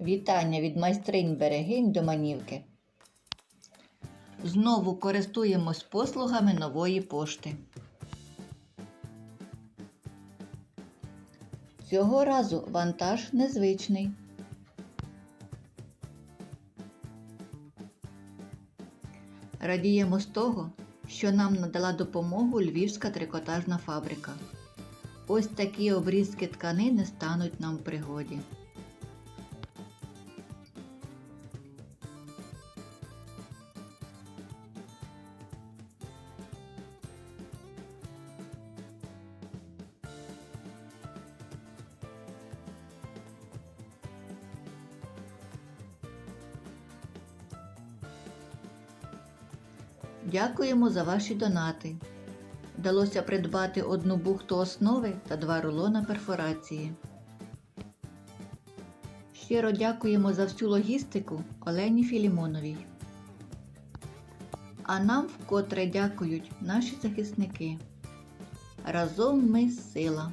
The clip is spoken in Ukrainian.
Вітання від майстринь берегинь до манівки. Знову користуємось послугами нової пошти. Цього разу вантаж незвичний. Радіємо з того, що нам надала допомогу львівська трикотажна фабрика. Ось такі обрізки тканини стануть нам в пригоді. Дякуємо за ваші донати. Вдалося придбати одну бухту основи та два рулона перфорації. Щиро дякуємо за всю логістику Олені Філімоновій. А нам вкотре дякують наші захисники. Разом ми сила.